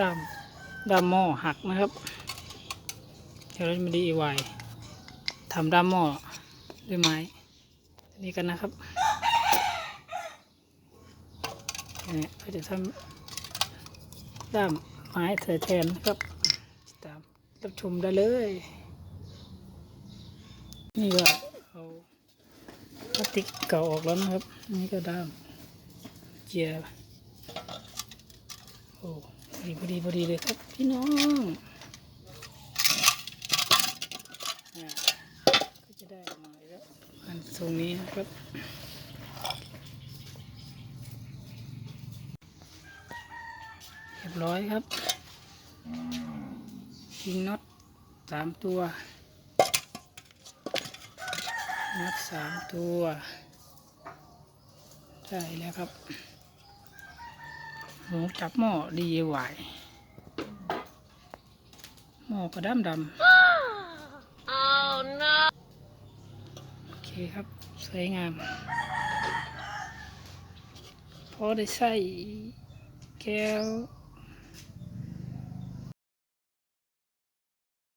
ด้ามด้ามหม้อหักนะครับเดี๋ยวเราจะมาดีไวทำด้ามหม้อด้วยไม้นนี้กันนะครับเนี่ยเราจะทำด้ามไม้แทนนะครับติดตามรับชมได้เลย นี่ก็เอาพลาสติกเก่าออกแล้วนะครับ นี่ก็ด้ามเจียโอ้ ดีพอดีพอดีเลยครับพี่น้องอ่าก็จะได้มาแล้วอันทรงนี้นะครับเรียบร้อยครับยิงน็อตสามตัวนับสามตัว ได้แล้วครับ หมูจับหม้อดีไหวหม้อกระดำดำโอเคครับ สวยงาม พอได้ใส่แก้ว